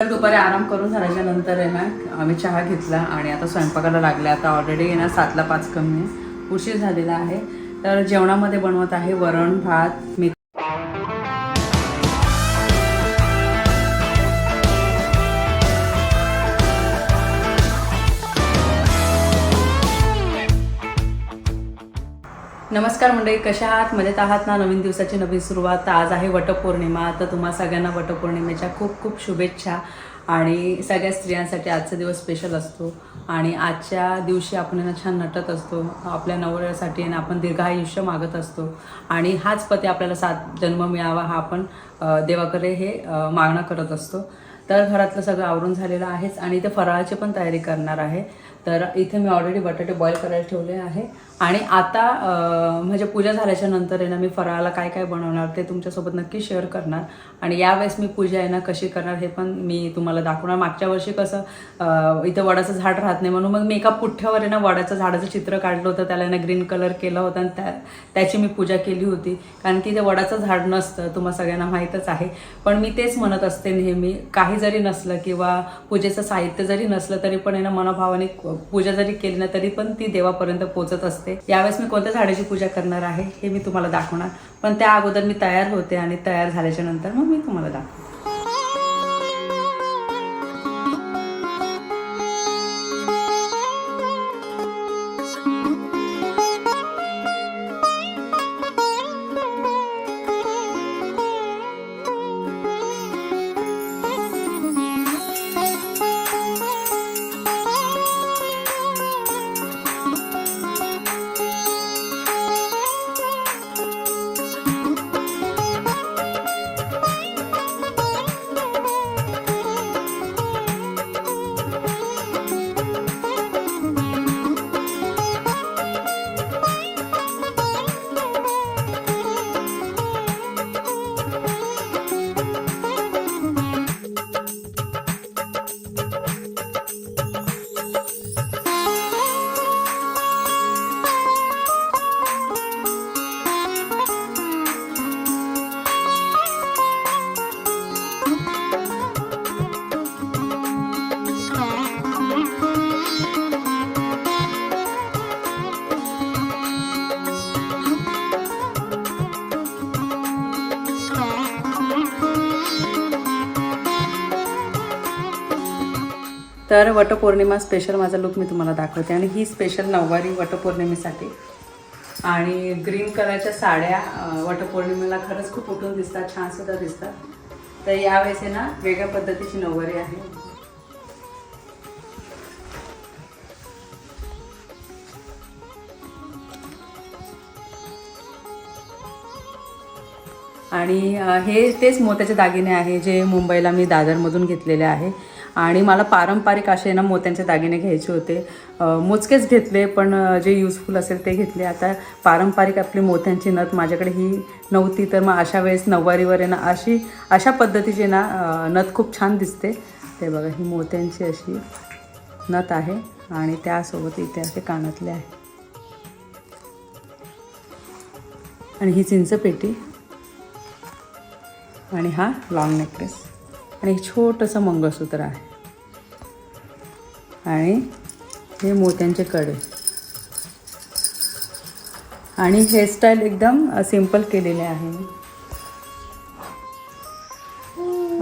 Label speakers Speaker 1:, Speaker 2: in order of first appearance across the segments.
Speaker 1: तर दुपारी आराम करून झाल्याच्यानंतर आहे ना आम्ही चहा घेतला आणि आता स्वयंपाकाला लागला आता ऑलरेडी आहे ना सातला पाच कमी आहे. उशीर झालेला आहे. तर जेवणामध्ये बनवत आहे वरण भात मी नमस्कार मंडळी कशा आहात? मजेत आहात ना? नवीन दिवसाची नवीन सुरुवात. आज आहे वटपौर्णिमा. तर तुम्हा सगळ्यांना वटपौर्णिमेच्या खूप खूप शुभेच्छा. आणि सगळ्या स्त्रियांसाठी आजचा दिवस स्पेशल असतो. आणि आजच्या दिवशी आपण छान नटत असतो. आपल्या नवऱ्यासाठी आणि आपण दीर्घायुष्य मागत असतो. आणि हाच पती आपल्याला सात जन्म मिळावा हा आपण देवाकडे हे मागणं करत असतो. तर घरातलं सगळं आवरून झालेलं आहेच. आणि इथे फराळाची पण तयारी करणार आहे. तर इथे मी ऑलरेडी बटाटे बॉईल करायला ठेवले आहे. आणि आता म्हणजे पूजा झाल्याच्यानंतर आहे ना मी फराळाला काय काय बनवणार ते तुमच्यासोबत नक्की शेअर करणार. आणि यावेळेस मी पूजा आहे ना कशी करणार हे पण मी तुम्हाला दाखवणार. मागच्या वर्षी कसं इथं वडाचं झाड राहत नाही म्हणून मग मी एका पुठ्ठ्यावर आहे ना वडाचं झाडाचं चित्र काढलं होतं. त्याला ना ग्रीन कलर केला होता आणि त्या त्याची मी पूजा केली होती. कारण की ते वडाचं झाड नसतं तुम्हाला सगळ्यांना माहीतच आहे. पण मी तेच म्हणत असते नेहमी काही जरी नसलं किंवा पूजेचं साहित्य जरी नसलं तरी पण आहे ना मनोभावाने पूजा जरी केली ना तरी पण ती देवापर्यंत पोचत असते. यावेळेस मी कोणत्या झाडाची पूजा करणार आहे हे मी तुम्हाला दाखवणार. पण त्या अगोदर मी तयार होते आणि तयार झाल्याच्यानंतर मग मी तुम्हाला दाखवते. तर वटपौर्णिमा स्पेशल माझा लुक मी तुम्हाला दाखवते. आणि ही स्पेशल नऊवारी वटपौर्णिमेसाठी. आणि ग्रीन कलरच्या साड्या वटपौर्णिमेला खरंच खूप उठून दिसतात छानसुद्धा दिसतात. तर यावेळेस आहे ना वेगळ्या पद्धतीची नऊवारी आहे. आणि हे तेच मोत्याचे दागिने आहे जे मुंबईला मी दादरमधून घेतलेले आहे. आणि मला पारंपरिक असे ना मोत्यांचे दागिने घ्यायचे होते. मोजकेच घेतले पण जे युजफुल असेल ते घेतले. आता पारंपरिक आपली मोत्यांची नथ माझ्याकडे ही नव्हती तर मग अशा वेळेस नऊवारीवर आहे ना अशी अशा पद्धतीची ना नथ खूप छान दिसते. ते बघा ही मोत्यांची अशी नथ आहे आणि त्यासोबत इथे असे कानातले आहे. आणि ही चिंचपेटी आणि हा लॉंग नेकलेस आणि हे छोटंसं मंगळसूत्र आहे. आणि हे मोत्यांचे कडे. आणि हेअरस्टाईल एकदम सिंपल केलेले आहे.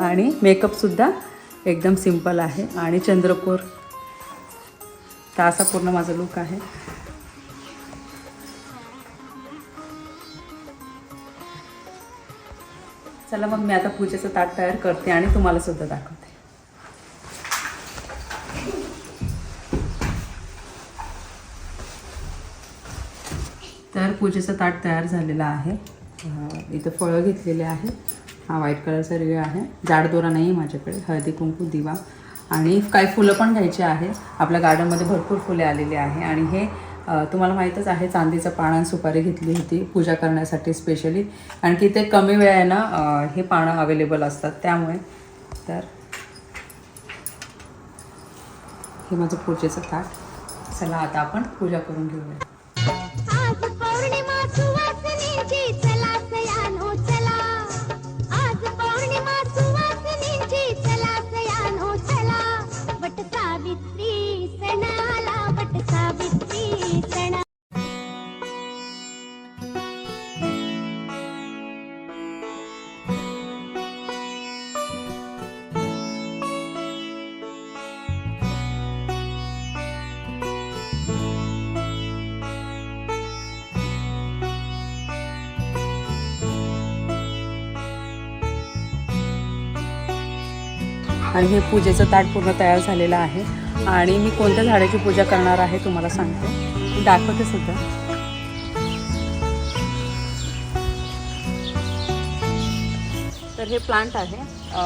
Speaker 1: आणि मेकअपसुद्धा एकदम सिंपल आहे. आणि चंद्रपूर तर असा पूर्ण माझा लुक आहे. चला मग मी आता पूजेचं ताट तयार करते आणि तुम्हाला सुद्धा दाखवते. पूजेचं ताट तयार झालेलं आहे. इथं फळं घेतलेले आहे. हा व्हाईट कलरचा रिळ आहे. जाड दोरा नाही आहे माझ्याकडे. हळदी कुंकू दिवा आणि काही फुलं पण घ्यायची आहे. आपल्या गार्डनमध्ये भरपूर फुले आलेली आहे. आणि हे तुम्हाला माहीतच आहे चांदीचं पानं आणि सुपारी घेतली होती पूजा करण्यासाठी स्पेशली कारण की ते कमी वेळेनं हे पानं अवेलेबल असतात. त्यामुळे तर हे माझं पूजेचं ताट. चला आता आपण पूजा करून घेऊया.
Speaker 2: आज पौर्णिमा
Speaker 1: आणि हे पूजेचं ताट पूर्ण तयार झालेलं आहे. आणि मी कोणत्या झाडाची पूजा करणार आहे तुम्हाला सांगते. दाखवते सुद्धा. तर हे प्लांट आहे.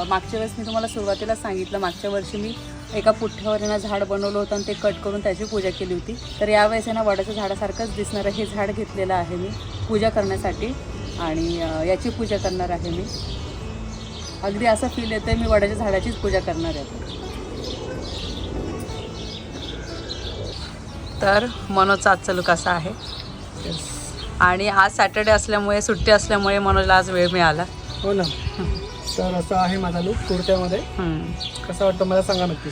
Speaker 1: मागच्या वेळेस मी तुम्हाला सुरुवातीला सांगितलं मागच्या वर्षी मी एका पुठ्ठ्यावर यांना झाड बनवलं होतं आणि ते कट करून त्याची पूजा केली होती. तर यावेळेस यांना ना वडाच्या झाडासारखंच दिसणारं हे झाड घेतलेलं आहे मी पूजा करण्यासाठी आणि याची पूजा करणार आहे मी. अगदी असं फील येतं मी वडाच्या झाडाचीच पूजा करणार आहे. तर मनोजचा आजचा लुक असा आहे. आणि आज सॅटर्डे असल्यामुळे सुट्टी असल्यामुळे मनोजला आज वेळ मिळाला.
Speaker 3: हो ना. तर असं आहे माझा लुक कुर्त्यामध्ये. कसं वाटतं मला सांगा नक्की.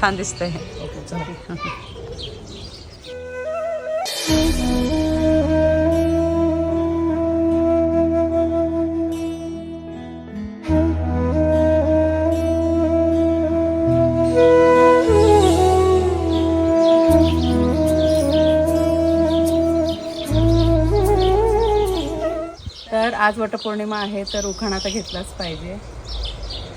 Speaker 1: छान दिसतंय
Speaker 3: ओके चला.
Speaker 1: आज वटपौर्णिमा आहे तर उखाणा तर घेतलाच पाहिजे.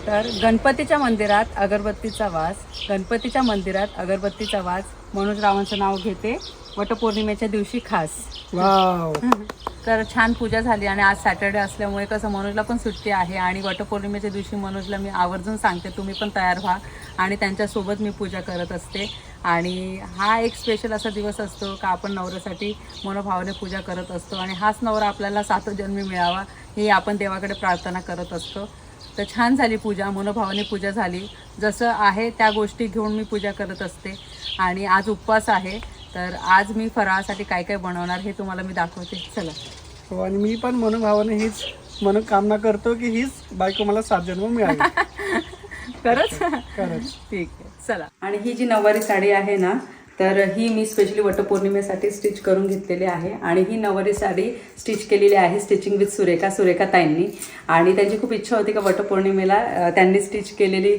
Speaker 1: तर गणपतीच्या मंदिरात अगरबत्तीचा वास गणपतीच्या मंदिरात अगरबत्तीचा वास. मनोज रावांचं नाव घेते. वटपौर्णिमेच्या दिवशी खास.
Speaker 3: वाव.
Speaker 1: तर छान पूजा झाली आणि आज सॅटर्डे असल्यामुळे कसं मनोजला पण सुट्टी आहे आणि वटपौर्णिमेच्या दिवशी मनोजला मी आवर्जून सांगते तुम्ही पण तयार व्हा आणि त्यांच्यासोबत मी पूजा करत असते. आणि हा एक स्पेशल असा दिवस असतो का आपण नवऱ्यासाठी मनोभावाने पूजा करत असतो आणि हाच नवरा आपल्याला सात जन्मी मिळावा ही आपण देवाकडे प्रार्थना करत असतो. तर छान झाली पूजा मनोभावाने पूजा झाली. जसं आहे त्या गोष्टी घेऊन मी पूजा करत असते. आणि आज उपवास आहे. तर आज मी फराळासाठी काय काय बनवणार हे तुम्हाला मी दाखवते. चला.
Speaker 3: हो आणि मी पण मनोभावाने हीच मनोकामना करतो की हीच बायको मला सात जन्म मिळाली.
Speaker 1: खरंच?
Speaker 3: खरंच.
Speaker 1: ठीक आहे. चला. आणि ही जी नऊवारी साडी आहे ना तर ही मी स्पेशली वटपौर्णिमेसाठी स्टिच करून घेतलेली आहे. आणि ही नऊवारी साडी स्टिच केलेली आहे स्टिचिंग विथ सुरेखा सुरेखा ताईंनी. आणि त्यांची खूप इच्छा होती का वटपौर्णिमेला त्यांनी स्टिच केलेली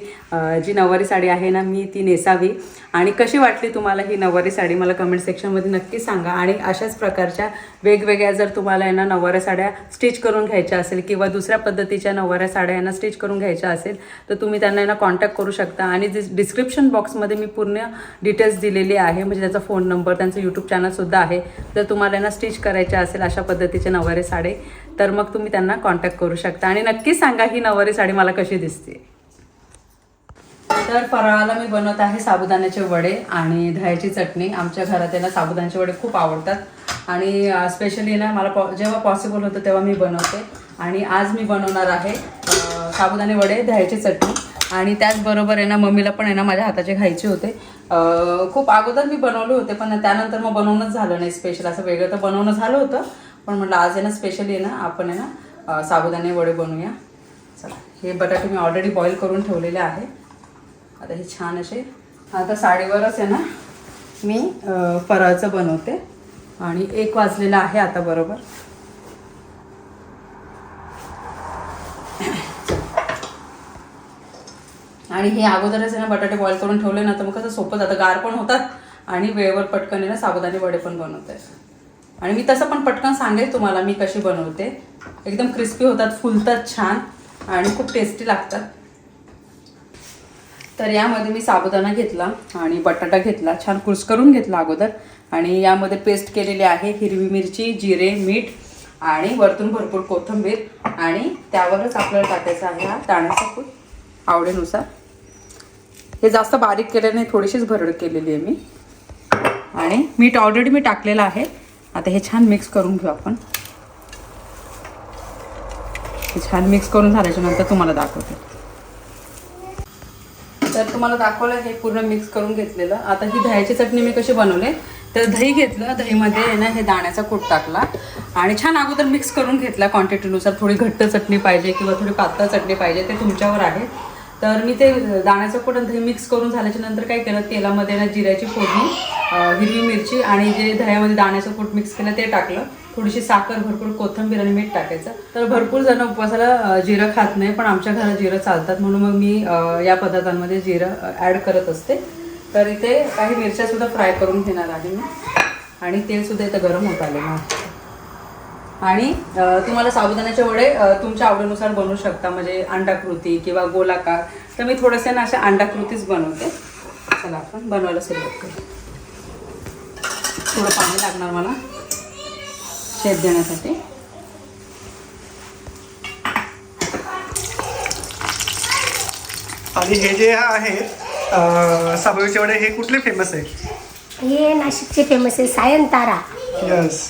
Speaker 1: जी नवरी साडी आहे ना मी ती नेसावी. आणि कशी वाटली तुम्हाला ही नऊवारी साडी? मला कमेंट सेक्शनमध्ये नक्की सांगा. आणि अशाच प्रकारच्या वेगवेगळ्या जर तुम्हाला यांना नवऱ्या साड्या स्टिच करून घ्यायच्या असेल किंवा दुसऱ्या पद्धतीच्या नवऱ्या साड्या यांना स्टिच करून घ्यायच्या असेल तर तुम्ही त्यांना यांना कॉन्टॅक्ट करू शकता. आणि डिस्क्रिप्शन बॉक्समध्ये मी पूर्ण डिटेल्स दिलेली आहे. म्हणजे त्याचा फोन नंबर त्यांचं यूट्यूब चॅनलसुद्धा आहे. जर तुम्हाला यांना स्टिच करायचे असेल अशा पद्धतीचे नऊवारी साडे तर मग तुम्ही त्यांना कॉन्टॅक्ट करू शकता. आणि नक्कीच सांगा ही नऊवारी साडी मला कशी दिसते. तर फराळाला मी बनवत आहे साबुदाण्याचे वडे आणि दह्याची चटणी. आमच्या घरात यांना साबुदाण्याचे वडे खूप आवडतात. आणि स्पेशली ना मला पॉ जेव्हा पॉसिबल होतं तेव्हा मी बनवते. आणि आज मी बनवणार आहे साबुदाणे वडे दह्याची चटणी. आणि त्याचबरोबर आहे ना मम्मीला पण आहे ना माझ्या हाताचे खायचे होते. खूप अगोदर मी बनवले होते पण त्यानंतर मग बनवणंच झालं नाही स्पेशल असं वेगळं तर बनवणं झालं होतं पण म्हटलं आज आहे ना स्पेशली आहे ना आपण आहे ना साबुदाणे वडे बनवूया. चला हे बटाटे मी ऑलरेडी बॉईल करून ठेवलेले आहे. आता हे छान असे आता साडीवरच आहे ना मी फराळचं बनवते. आणि एक वाजलेलं आहे आता बरोबर. आणि हे अगोदरच आहे ना बटाटे बॉईल करून ठेवले ना तर मग कसं सोपं जातं गार पण होतात आणि वेळेवर पटकन आहे ना साबुदाणे वडे पण बनवते. आणि मी तसं पण पटकन सांगेल तुम्हाला मी कशी बनवते. एकदम क्रिस्पी होतात फुलतात छान आणि खूप टेस्टी लागतात. तर यामध्ये मी साबुदाणा घेतला आणि बटाटा घेतला छान कुस्करून घेतला अगोदर. आणि यामध्ये पेस्ट केलेली आहे हिरवी मिरची जिरे मीठ आणि वरतून भरपूर कोथिंबीर आणि त्यावरच आपल्याला टाकायचा आहे हा दाण्याचा खूप आवडीनुसार. हे जास्त बारीक केलं नाही थोडीशीच भरड केलेली आहे मी. आणि मीठ ऑलरेडी मी टाकलेलं आहे. आता हे छान मिक्स करून घेऊ आपण. हे छान मिक्स करून झाल्याच्यानंतर तुम्हाला दाखवते. तर तुम्हाला दाखवलं हे पूर्ण मिक्स करून घेतलेलं. आता ही दह्याची चटणी मी कशी बनवले तर दही घेतलं दहीमध्ये ना हे दाण्याचा कूट टाकला. आणि छान अगोदर मिक्स करून घेतला क्वांटिटीनुसार थोडी घट्ट चटणी पाहिजे किंवा थोडी पातळ चटणी पाहिजे ते तुमच्यावर आहे. तर मी ते दाण्याचं कूट आणि मिक्स करून झाल्याच्यानंतर काय केलं तेलामध्ये ना जिऱ्याची फोडणी हिरवी मिरची आणि जे दह्यामध्ये दाण्याचं कूट मिक्स केलं ते टाकलं. थोडीशी साखर भरपूर कोथिंबीर आणि मीठ टाकायचं. तर भरपूर जण उपवासाला जिरं खात नाही पण आमच्या घरात जिरं चालतात. म्हणून मग मी या पदार्थांमध्ये जिरं ॲड करत असते. तर इथे काही मिरच्यासुद्धा फ्राय करून घेणार आहे मी. आणि तेलसुद्धा इथं गरम होत आले मग आणि तुम्हाला साबुदाण्याचे वडे तुमच्या आवडीनुसार बनवू शकता. म्हणजे अंडाकृती किंवा गोलाकार. तर मी थोडेसे ना असे अंडाकृतीच बनवते. चला आपण बनवायला सुरुवात करू. थोडं पाणी लागणार मला. शेत देण्यासाठी.
Speaker 3: आणि हे जे आहेत साबुदाण्याचे वडे हे कुठले फेमस आहे
Speaker 4: हे नाशिकचे फेमस आहे सायन तारा
Speaker 3: यस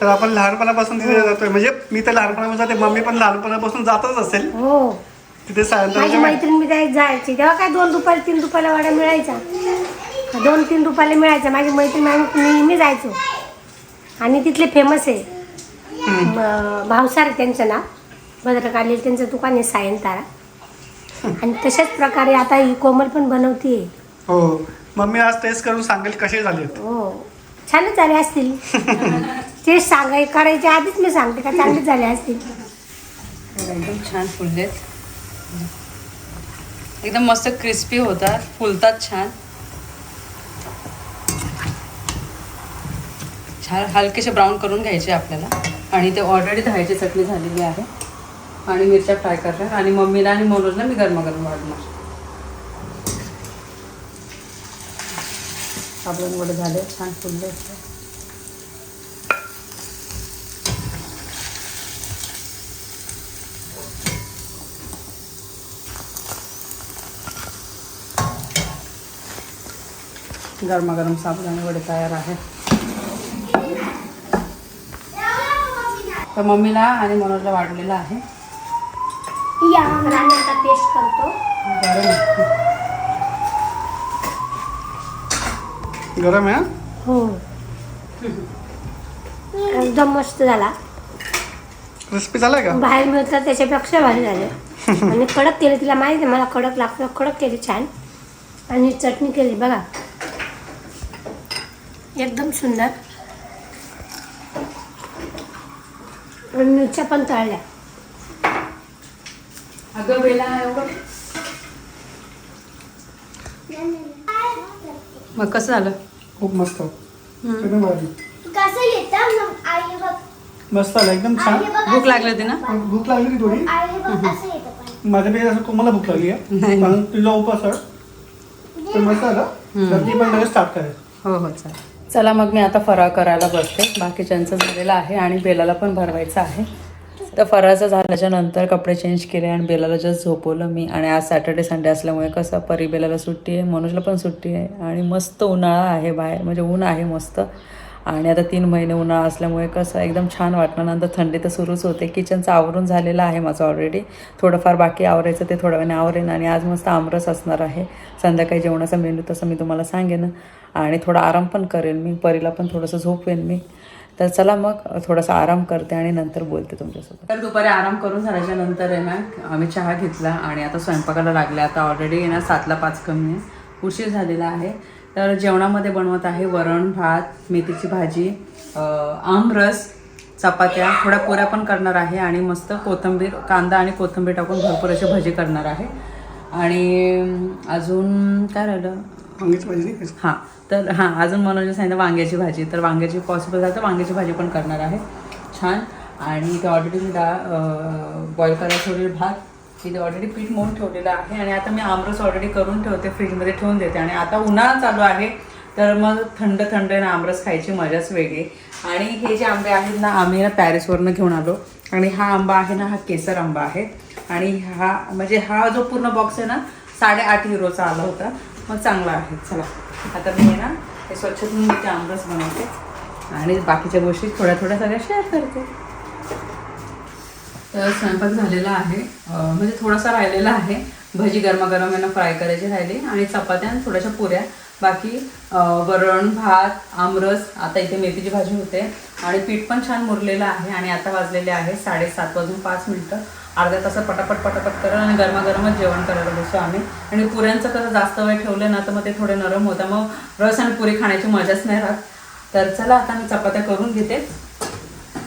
Speaker 3: तर आपण लहानपणापासून तिथे जातोय. म्हणजे मी तर लहानपणापासून जाते मम्मी पण लहानपणापासून जातच असेल.
Speaker 4: हो.
Speaker 3: तिथे
Speaker 4: माझी
Speaker 3: सायंकाळच्या
Speaker 4: मैत्रीण मी त्यात जायची. तेव्हा काय दोन रुपयाला तीन रुपयाला वाडा मिळायचा. दोन तीन रुपयाला मिळायचा. माझी मैत्रीण आम्ही नेहमी जायचो. आणि तिथले फेमस आहे. म- भावसार आहे त्यांचं नाव. भद्रकाली त्यांचं दुकान आहे सायन तारा आणि तशाच प्रकारे आता ही कोमल पण बनवते
Speaker 3: हो. मम्मी आज टेस्ट करून सांगेल कसे झालेत.
Speaker 4: हो. छानच झाले असतील. ते सांगाय करायच्या आधीच मी सांगते का? चांगलेच झाले असते
Speaker 1: एकदम छान फुललेत. एकदम मस्त क्रिस्पी होतात. फुलतात छान. छान हलकेसे ब्राऊन करून घ्यायचे आपल्याला. आणि ते ऑलरेडी धायची चटणी झालेली आहे. आणि मिरच्या फ्राय करणार. आणि मम्मीला आणि मनोजला मी गरमागरम वाढणार. साबण वडे झाले. छान फुलले गरमागरम साबुदाणे वडे तयार आहे तर मम्मीला आणि मनोजला वाढलेला आहे.
Speaker 4: आता टेस्ट करतो.
Speaker 1: गरम. आहे.
Speaker 3: हा?
Speaker 4: एकदम मस्त झाला.
Speaker 3: क्रिस्पी झालाय का?
Speaker 4: बाहेर मिळतात त्याच्यापेक्षा भारी झाले. आणि कडक केले तिला माहिती आहे मला कडक लागतं कडक केली छान. आणि चटणी केली बघा. एकदम सुंदर. आणि मिरच्या पण तळल्या.
Speaker 1: अगं बेला मग कसं झालं?
Speaker 3: खूप मस्त. एकदम भारी.
Speaker 2: कसं येतं मग? आई बघ.
Speaker 3: मस्त आलं एकदम छान.
Speaker 2: आई बघ
Speaker 1: भूक लागली होती ना?
Speaker 3: भूक लागली की थोडी.
Speaker 2: आई बघ असं येतं पण
Speaker 3: माझ्यापेक्षा असं तुम्हाला भूक लागली आहे.
Speaker 1: नाही.
Speaker 3: पण तुझा उपास आहे. तर मस्त आलं तर ती पण लगेच स्टार्ट करायचं
Speaker 1: हो हो चालेल. चला मग मी आता फराळ करायला बसते. बाकीच्यांचं झालेलं आहे आणि बेलाला पण भरवायचं आहे. तर फराळचं झाल्याच्यानंतर कपडे चेंज केले आणि बेलाला जस्ट झोपवलं मी. आणि आज सॅटर्डे संडे असल्यामुळे कसं परी बेलाला सुट्टी आहे मनोजला पण सुट्टी आहे. आणि मस्त उन्हाळा आहे बाहेर म्हणजे ऊन आहे मस्त. आणि आता तीन महिने उन्हाळा असल्यामुळे कसं एकदम छान वाटणं नंतर थंडी तर सुरूच होते. किचनचं आवरून झालेलं आहे माझं ऑलरेडी थोडंफार बाकी आवरायचं ते थोड्या वेळाने आवरेन. आणि आज मस्त आमरस असणार आहे. संध्याकाळी जेवणाचा मेनू तसं मी तुम्हाला सांगेन. आणि थोडा आराम पण करेन मी परीला पण थोडंसं झोपवेन मी. तर चला मग थोडासा आराम करते आणि नंतर बोलते तुमच्यासोबत. तर दुपारी आराम करून झाल्याच्यानंतर आहे ना आम्ही चहा घेतला आणि आता स्वयंपाकाला लागले. आता ऑलरेडी आहे ना सातला पाच कमी आहे. उशीर झालेला आहे. तर जेवणामध्ये बनवत आहे वरण भात मेथीची भाजी आमरस चपात्या. थोड्या पुऱ्या पण करणार आहे आणि मस्त कोथिंबीर कांदा आणि कोथिंबीर टाकून भरपूर अशी भजी करणार आहे. आणि अजून काय राहिलं?
Speaker 3: वांग्याची भाजी नाही
Speaker 1: हां तर हां अजून मनोज सांगितलं वांग्याची भाजी. तर वांग्याची पॉसिबल झालं तर वांग्याची भाजी पण करणार आहे. छान. आणि ते ऑलरेडी मी डाळ बॉईल करायला ठेवलेली भात. इथे ऑलरेडी पीठ मळून ठेवलेलं आहे. आणि आता मी आमरस ऑलरेडी करून ठेवते फ्रीजमध्ये ठेवून देते. आणि आता उन्हाळा चालू आहे तर मग थंड थंड ना आमरस खायची मजाच वेगळी. आणि हे जे आंबे आहेत ना आम्ही ना पॅरिसवरनं घेऊन आलो. आणि हा आंबा आहे ना हा केसर आंबा आहे. आणि हा म्हणजे हा जो पूर्ण बॉक्स आहे ना साडेआठ युरोचा आला होता. मग चांगला आहे चला. आता मी आहे ना हे स्वच्छ धुवून ते आमरस बनवते. आणि बाकीच्या गोष्टी थोड्या थोड्या सगळ्या शेअर करते. तर स्वयंपाक झालेला आहे. म्हणजे थोडासा राहिलेला आहे. भजी गरमागरम यांना फ्राय करायची राहिली. आणि चपात्या आणि थोड्याशा पुऱ्या. बाकी वरण भात आमरस आता इथे मेथीची भाजी होते. आणि पीठ पण छान मुरलेलं आहे. आणि आता वाजलेले आहे साडेसात वाजून पाच मिनटं. अर्ध्या तासात पटापट पटापट करा आणि गरमागरमच जेवण करायला बसतो आम्ही. आणि पुऱ्यांचं कसं जास्त वेळ ठेवलं ना तर मग ते थोडे नरम होतं. मग रस आणि पुरी खाण्याची मजाच नाही राहत. तर चला आता मी चपात्या करून घेते.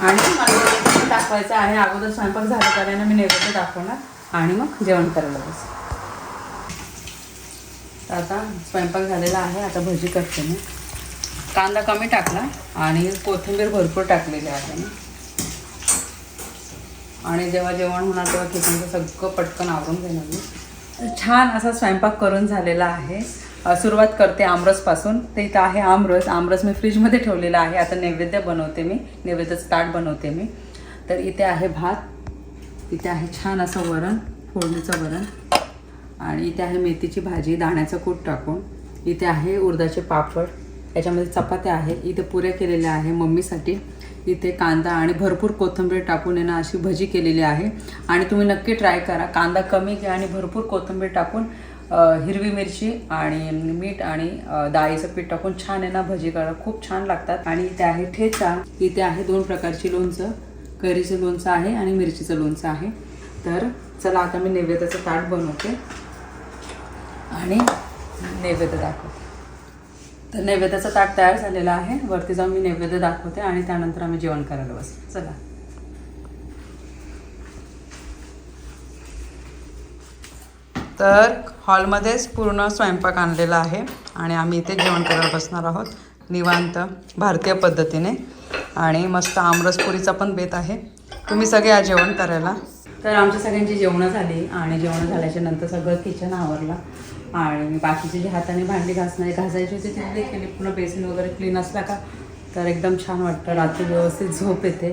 Speaker 1: आणि मला दाखवायचं आहे. अगोदर स्वयंपाक झाला त्याने मी नैवेद्य दाखवणार. आणि मग जेवण करायला बस. आता स्वयंपाक झालेला आहे. आता भजी करते मी. कांदा कमी टाकला आणि कोथिंबीर भरपूर टाकलेली आहे मी. आणि जेव्हा जेवण होणार तेव्हा किचनचं सगळं पटकन आवरून घेणार मी. छान असा स्वयंपाक करून झालेला आहे. सुरुवात करते आमरसपासून. ते इथं आहे आमरस. आमरस मी फ्रीजमध्ये ठेवलेला आहे. आता नैवेद्य बनवते मी. नैवेद्याचं ताट बनवते मी. तर इथे आहे भात. इथे आहे छान असं वरण फोडणीचं वरण. आणि इथे आहे मेथीची भाजी दाण्याचं कूट टाकून. इथे आहे उर्दाचे पापड. याच्यामध्ये चपात्या आहे. इथे पुऱ्या केलेल्या आहे मम्मीसाठी. इथे कांदा आणि भरपूर कोथिंबीर टाकून आहे ना अशी भजी केलेली आहे. आणि तुम्ही नक्की ट्राय करा. कांदा कमी घ्या आणि भरपूर कोथिंबीर टाकून हिरवी मिरची आणि मीठ आणि डाळीचं पीठ टाकून छान आहे ना भजी करा. खूप छान लागतात. आणि इथे आहे ठेचा. इथे आहे दोन प्रकारची लोणचं. कैरीचं लोणचं आहे आणि मिरचीचं लोणचं आहे. तर चला आता मी नैवेद्याचं ताट बनवते. आणि नैवेद्य दाखवते. तर नैवेद्याचा ताट तयार झालेला आहे. वरती जाऊन मी नैवेद्य दाखवते आणि त्यानंतर आम्ही जेवण करायला बसू. चला. तर हॉलमध्येच पूर्ण स्वयंपाक आणलेला आहे आणि आम्ही इथे जेवण करायला बसणार आहोत. निवांत भारतीय पद्धतीने. आणि मस्त आमरसपुरीचा पण बेत आहे. तुम्ही सगळे या जेवण करायला. तर आमच्या सगळ्यांची जेवणं झाली आणि जेवणं झाल्याच्यानंतर सगळं किचन आवरलं. आणि बाकीचे जे हाताने भांडी घासणारे घासायची होती ते केली पूर्ण बेसिन वगैरे क्लीन असला का तर एकदम छान वाटतं. रात्री व्यवस्थित झोप येते.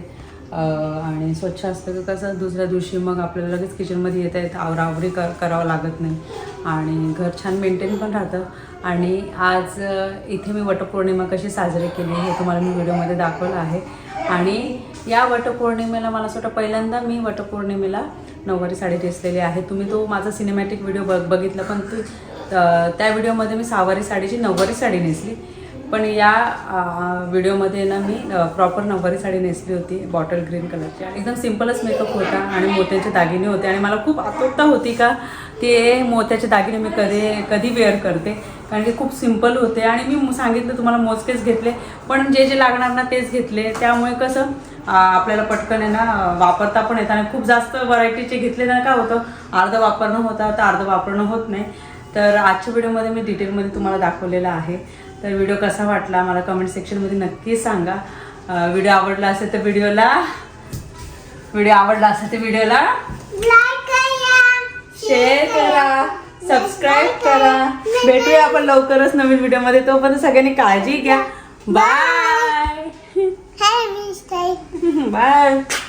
Speaker 1: आणि स्वच्छ असतं तर कसं दुसऱ्या दिवशी मग आपल्याला लगेच किचनमध्ये येता येतं आवरावरी कर करावं लागत नाही. आणि घर छान मेंटेन पण राहतं. आणि आज इथे मी वटपौर्णिमा कशी साजरी केली हे तुम्हाला मी व्हिडिओमध्ये दाखवलं आहे. आणि या वटपौर्णिमेला मला असं वाटतं पहिल्यांदा मी वटपौर्णिमेला नऊवारी साडी नेसलेली आहे. तुम्ही तो माझा सिनेमॅटिक व्हिडिओ बघ बघितला पण ती त्या व्हिडिओमध्ये मी सहावारी साडीची नऊवारी साडी नेसली. पण या व्हिडिओमध्ये ना मी प्रॉपर नऊवारी साडी नेसली होती बॉटल ग्रीन कलरची आणि एकदम सिम्पलच मेकअप होता आणि मोत्याचे दागिने होते. आणि मला खूप आतुरता होती का ते मोत्याचे दागिने मी कधी कधी वेअर करते. कारण की खूप सिंपल होते. आणि मी सांगितलं तुम्हाला मोजकेच घेतले. पण जे जे लागणार ना तेच घेतले. त्यामुळे कसं आपल्याला पटकन आहे ना वापरता पण येतं. आणि खूप जास्त व्हरायटीचे घेतले ना काय होतं अर्धं वापरणं होतं तर अर्धं वापरणं होत नाही. तर आजच्या व्हिडिओमध्ये मी डिटेलमध्ये तुम्हाला दाखवलेलं आहे. तर व्हिडिओ कसा वाटला मला कमेंट सेक्शनमध्ये नक्की सांगा. व्हिडिओ आवडला असेल तर व्हिडिओला व्हिडिओ आवडला असेल तर व्हिडिओला
Speaker 2: लाईक करा
Speaker 1: शेअर करा सबस्क्राईब करा. भेटूया आपण लवकरच नवीन व्हिडिओमध्ये. तोपर्यंत सगळ्यांनी काळजी घ्या. Bye bye